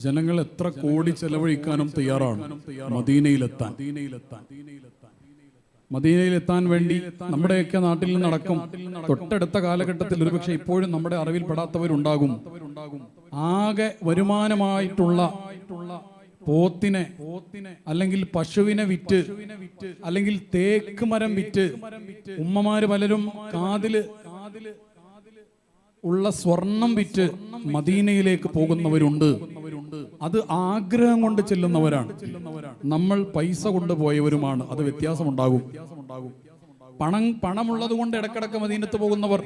ജനങ്ങൾ എത്ര കോടി ചെലവഴിക്കാനും തയ്യാറാണ്. മദീനയിലെത്താൻ. മദീനയിലെത്താൻ വേണ്ടി നമ്മുടെയൊക്കെ നാട്ടിൽ നടക്കും തൊട്ടടുത്ത കാലഘട്ടത്തിൽ ഒരുപക്ഷെ ഇപ്പോഴും നമ്മുടെ അറിവിൽപ്പെടാത്തവരുണ്ടാകും ആകെ വരുമാനമായിട്ടുള്ള പോത്തിനെ അല്ലെങ്കിൽ പശുവിനെ വിറ്റ് അല്ലെങ്കിൽ തേക്ക് മരം വിറ്റ് ഉമ്മമാര് പലരും കാതിൽ കാതിൽ ഉള്ള സ്വർണം വിറ്റ് മദീനയിലേക്ക് പോകുന്നവരുണ്ട്. അത് ആഗ്രഹം കൊണ്ട് ചെല്ലുന്നവരാണ്. നമ്മൾ പൈസ കൊണ്ടുപോയവരുമാണ് അത് വ്യത്യാസമുണ്ടാകും. പണം പണമുള്ളത് കൊണ്ട് ഇടക്കിടക്ക് മദീനത്ത് പോകുന്നവർ.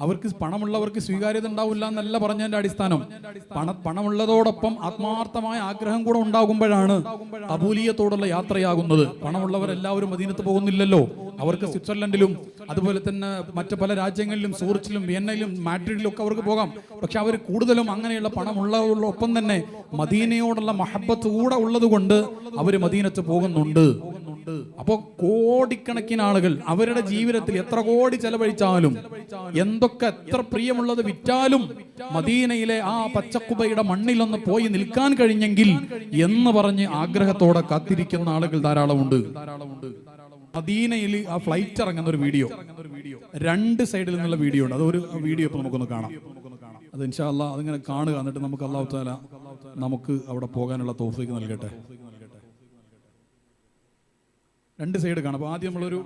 അവർക്ക് പണമുള്ളവർക്ക് സ്വീകാര്യത ഉണ്ടാവില്ല എന്നല്ല പറഞ്ഞതിന്റെ അടിസ്ഥാനം. പണ പണമുള്ളതോടൊപ്പം ആത്മാർത്ഥമായ ആഗ്രഹം കൂടെ ഉണ്ടാകുമ്പോഴാണ് അബൂലിയത്തോടുള്ള യാത്രയാകുന്നത്. പണമുള്ളവരെല്ലാവരും മദീനത്ത് പോകുന്നില്ലല്ലോ. അവർക്ക് സ്വിറ്റ്സർലൻഡിലും അതുപോലെ തന്നെ മറ്റു പല രാജ്യങ്ങളിലും സൂറിച്ചിലും വിയന്നയിലും മാഡ്രിഡിലും ഒക്കെ അവർക്ക് പോകാം. പക്ഷെ അവർ കൂടുതലും അങ്ങനെയുള്ള പണമുള്ളവരോടൊപ്പം തന്നെ മദീനയോടുള്ള മഹബത്ത് കൂടെ ഉള്ളത് കൊണ്ട് അവർ മദീനത്ത് പോകുന്നുണ്ട്. അപ്പോ കോടിക്കണക്കിന് ആളുകൾ അവരുടെ ജീവിതത്തിൽ എത്ര കോടി ചെലവഴിച്ചാലും എന്തൊക്കെ എത്ര പ്രിയമുള്ളത് വിറ്റാലും മദീനയിലെ ആ പച്ചക്കുബയുടെ മണ്ണിലൊന്ന് പോയി നിൽക്കാൻ കഴിഞ്ഞെങ്കിൽ എന്ന് പറഞ്ഞ് ആഗ്രഹത്തോടെ കാത്തിരിക്കുന്ന ആളുകൾ ധാരാളമുണ്ട്. മദീനയിൽ ആ ഫ്ലൈറ്റ് ഇറങ്ങുന്ന ഒരു വീഡിയോ. രണ്ട് സൈഡിൽ നിന്നുള്ള വീഡിയോ ഉണ്ട്. അതൊരു വീഡിയോ ഇപ്പൊ നമുക്കൊന്ന് കാണാം. അത് ഇൻഷാല്ല അതിങ്ങനെ കാണുക എന്നിട്ട് നമുക്ക് അള്ളാഹു താല നമുക്ക് അവിടെ പോകാനുള്ള തോഫിക്ക് നൽകട്ടെ. രണ്ട് സൈഡ് കാണാം. അപ്പൊ ആദ്യം നമ്മളൊരു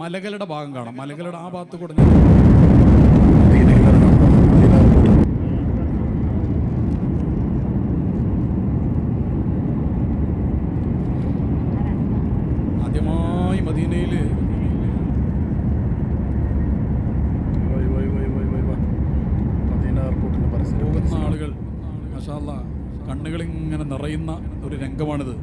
മലകളുടെ ഭാഗം കാണാം. മലകളുടെ ആ ഭാഗത്ത് കൂടെ ആദ്യമായി മദീനയിൽ പോകുന്ന ആളുകൾ മഷാല്ല കണ്ണുകൾ ഇങ്ങനെ നിറയുന്ന ഒരു രംഗമാണിത്.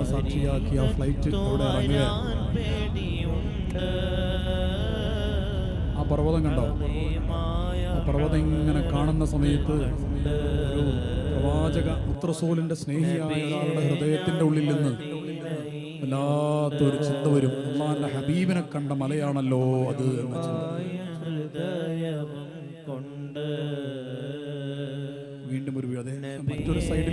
പർവതങ്ങളെ സാക്ഷിയാക്കി ആ ഫ്ലൈറ്റ് അവിടെ ഇറങ്ങുക ഞാൻ പേടിയുണ്ട് ആ പർവതം കണ്ടോ? ആ പർവതം ഇങ്ങനെ കാണുന്ന സമയത്ത് ഒരു പ്രവാചക ഉത്രസൂലിന്റെ സ്നേഹിയായ ഒരാളുടെ ഹൃദയത്തിന്റെ ഉള്ളിൽ നിന്ന് വല്ലാത്തൊരു ചിന്ത വരും. അള്ളാന്റെ ഹബീബിനെ കണ്ട മലയാണല്ലോ അത് എന്ന ചിന്ത. വീണ്ടും ഒരു അതെ മറ്റൊരു സൈഡിൽ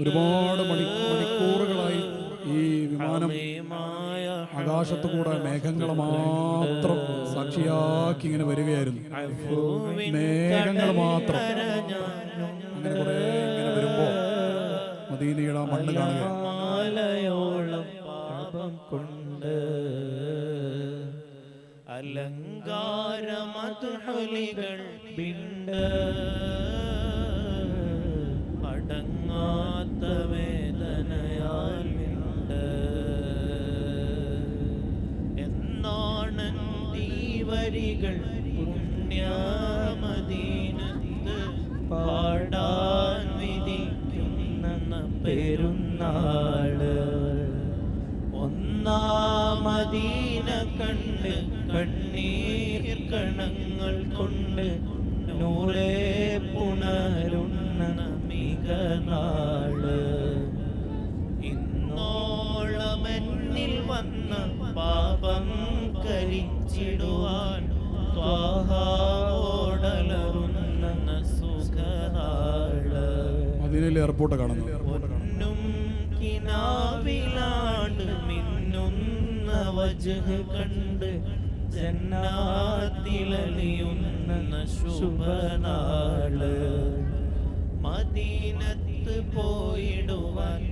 ഒരുപാട് മണി മണിക്കൂറുകളായി ഈ വിമാനം ആകാശത്തു കൂടെ മേഘങ്ങളെ മാത്രം സാക്ഷിയാക്കി ഇങ്ങനെ വരികയായിരുന്നു. മേഘങ്ങൾ മാത്രം. അങ്ങനെ കുറെ ഇങ്ങനെ വരുമ്പോ മദീനയുടെ മണ്ണ് കാണുക അലങ്കാരമതുഹലികൾ പിണ്ട് അടങ്ങാത്ത തീവരികൾ പുണ്യമദീനത്ത് പാടാൻ വിധിക്കുന്ന പെരുന്നാൾ. ഒന്നാമദീന കണ്ട് കണ്ണീർ കണങ്ങൾ കൊണ്ട് എയർപോർട്ട് കാണുന്നത്. മദീനത്ത് പോയിടുവാൻ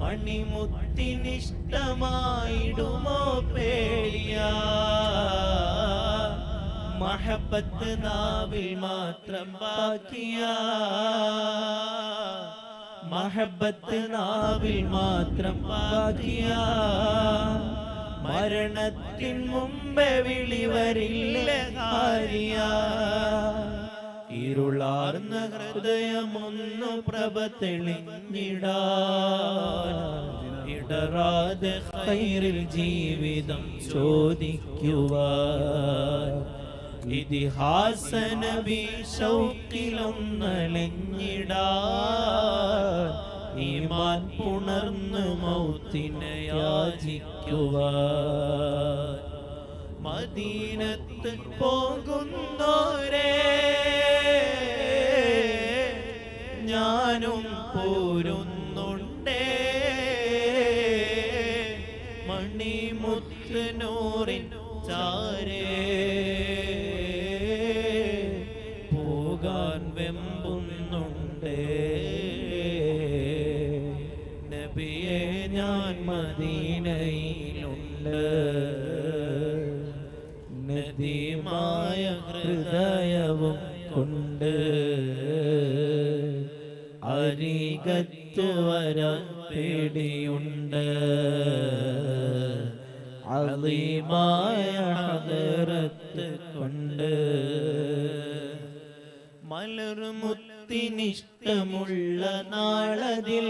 മണിമുത്തിനിഷ്ടമായിടുമോ പേടിയാ. മഹബത്ത് നാവിൽ മാത്രം ബാക്കിയ. മഹബത്ത് നാവിൽ മാത്രം ബാക്കിയ. മരണത്തിൻ മുമ്പേ വിളി വരില്ല ഇരുളാർന്ന ഹൃദയമൊന്നു പ്രഭ തെളിഞ്ഞിടാൻ ഇടറാതെ ഹൈറിൽ ജീവിതം ചോദിക്കുവാൻ ഇതിഹാസ നബി ശൗക്കിലൊന്നലഞ്ഞിടാൻ ഈമാൻ പുണർന്ന് മൗത്തിനെ യാചിക്കുക മദീനത്ത് പോകുന്നോരേ ഞാനും പോരുന്നുണ്ടേ. മണിമുത്തിനൂറിൻ ചാരേ നദിമായ ഹൃദയവും കൊണ്ട് അരികത്തു വരാൻ പേടിയുണ്ട്. അലീമായ ഹദറത്ത് കൊണ്ട് മലർമുത്തിനിഷ്ടമുള്ള നാളതിൽ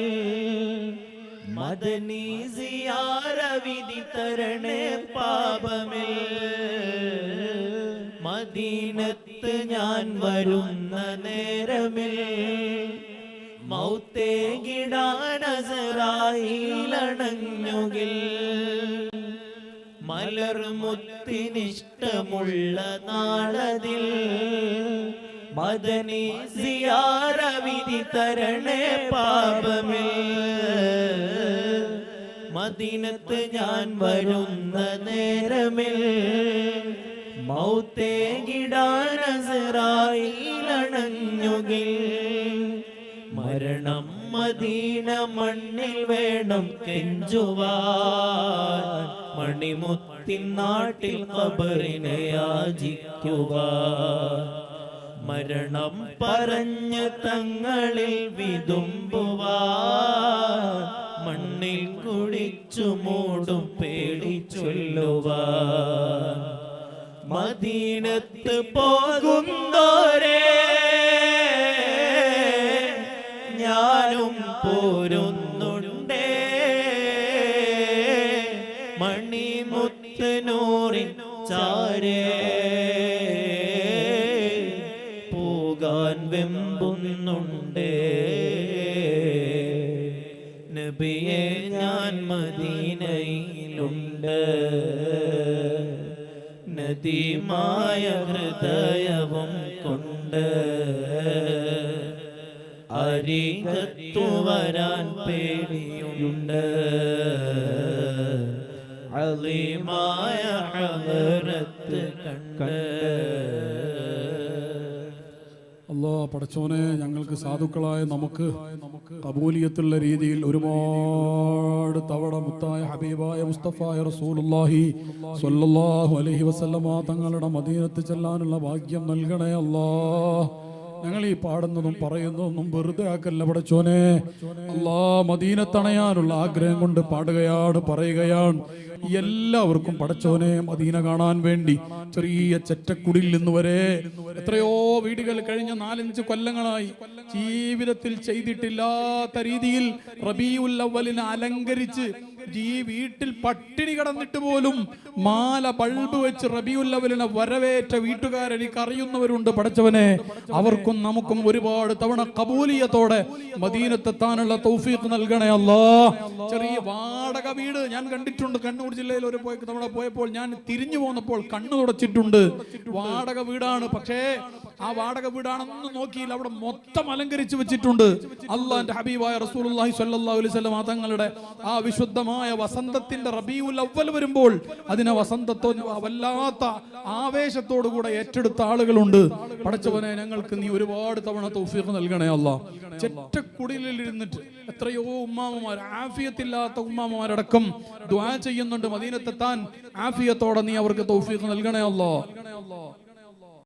മദനി സിയാരവിധി തരണേ പാപമിൽ. മദീനത്ത് ഞാൻ വരുന്ന നേരമിൽ. മൗത്തേ ഗിടാനസറായിലണഞ്ഞുകിൽ മലർമുത്തിനിഷ്ടമുള്ള നാളതിൽ. മദനി സിയാരവിധി തരണേ പാപമേ മദീനത്ത് ഞാൻ വരുന്ന നേരമിൽ മൗത്തേ കിടാനസറായിലണഞ്ഞുകിൽ മരണം മദീന മണ്ണിൽ വേണം കെഞ്ചുവാൻ. മണിമുത്തി നാട്ടിൽ കബറിനെ യാചിക്കുവാൻ മരണം പറഞ്ഞ് തങ്ങളിൽ വിതുമ്പുവാൻ. മണ്ണിൽ കുടിച്ചു മൂടും പേടിച്ചൊല്ലുവ. മദീനത്ത് പോകുന്നോരേ നബിയെ ഞാൻ മദീനയിലുണ്ട്. നദിമായ ഹൃദയവും കൊണ്ട് അരികത്തു വരാൻ പേടിയുണ്ട്. അലിമായ ഹദറത്ത് കണ്ട് പടച്ചോനെ ഞങ്ങൾക്ക് സാധുക്കളായ നമുക്ക് കബൂലിയത്തുള്ള രീതിയിൽ ഒരുപാട് തവണ മുത്തായ ഹബീബായ മുസ്തഫായ റസൂലുല്ലാഹി സ്വല്ലല്ലാഹു അലൈഹി വസല്ലമ തങ്ങളുടെ മദീനത്ത് ചെല്ലാനുള്ള ഭാഗ്യം നൽകണേ അല്ലാ ഞങ്ങൾ ഈ പാടുന്നതും പറയുന്നതൊന്നും വെറുതെ ആക്കല്ല പടച്ചോനെ അല്ലാ മദീനത്തണയാനുള്ള ആഗ്രഹം കൊണ്ട് പാടുകയാണ് പറയുകയാണ്. എല്ലാവർക്കും പടച്ചോനെ മദീന കാണാൻ വേണ്ടി ചെറിയ ചെറ്റക്കുടിൽ നിന്ന് വരെ എത്രയോ വീടുകൾ കഴിഞ്ഞ നാലഞ്ച് കൊല്ലങ്ങളായി ജീവിതത്തിൽ ചെയ്തിട്ടില്ലാത്ത രീതിയിൽ റബീഉൽ അവലിനെ അലങ്കരിച്ച് ഈ വീട്ടിൽ പട്ടിണി കടന്നിട്ട് പോലും മാല ബൾബ് വെച്ച് റബിയുല്ലവലിനെ വരവേറ്റ വീട്ടുകാരൻ എനിക്ക് അറിയുന്നവരുണ്ട് പഠിച്ചവനെ. അവർക്കും നമുക്കും ഒരുപാട് തവണ കബൂലിയത്തോടെ മദീനത്തെത്താനുള്ള തൗഫീഖ് നൽകണേ അല്ലാ. ചെറിയ വാടക വീട് ഞാൻ കണ്ടിട്ടുണ്ട്. കണ്ണൂർ ജില്ലയിൽ ഒരു തവണ പോയപ്പോൾ ഞാൻ തിരിഞ്ഞു പോന്നപ്പോൾ കണ്ണു തുടച്ചിട്ടുണ്ട്. വാടക വീടാണ്. പക്ഷേ ആ വാടക വീടാണെന്ന് നോക്കിയില്ല. അവിടെ മൊത്തം അലങ്കരിച്ചു വെച്ചിട്ടുണ്ട്. അള്ളാന്റെ ഹബീബായ റസൂലുള്ളാഹി സ്വല്ലല്ലാഹു അലൈഹി വസല്ലം തങ്ങളുടെ ആ വിശുദ്ധമായ വിശുദ്ധമായ വസന്തത്തിന്റെ റബിയുൽ അവൽ വരുമ്പോൾ അതിനെ വസന്തത്തോ വല്ലാത്ത ആവേശത്തോടു കൂടെ ഏറ്റെടുത്ത ആളുകളുണ്ട്. പടച്ചവനെ ഞങ്ങൾക്ക് നീ ഒരുപാട് തവണ തൗഫീഖ് നൽകണേ അല്ല. ചെറ്റക്കുടിലിൽ ഇരുന്നിട്ട് എത്രയോ ഉമ്മാമമാർ ആഫിയത്തില്ലാത്ത ഉമ്മാമമാരടക്കം ദ്വാ ചെയ്യുന്നുണ്ട്. മദീനത്തെത്താൻ ആഫിയത്തോടെ നീ അവർക്ക് തൗഫീഖ് നൽകണേ അല്ലോ.